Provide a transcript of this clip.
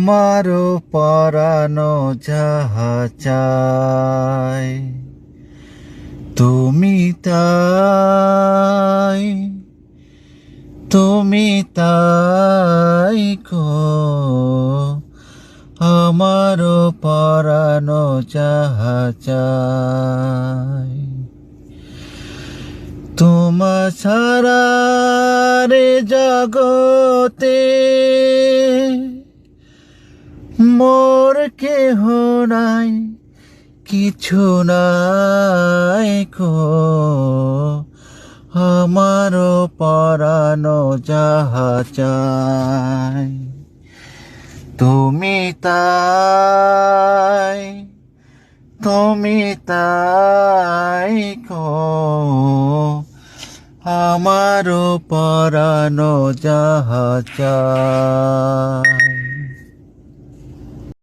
আমারও পরানো যাহা চাই, তুমি তাই তুমি তাই কো। আমারও পরানো চাই, তোমা ছাড়া রে জগতে মোর কেহ নাই, কিছু নাই কো। আমারও পরানো যাহা চাই, তুমি তাই তুমি তাই কো। আমারও পরানো যাহা চাই।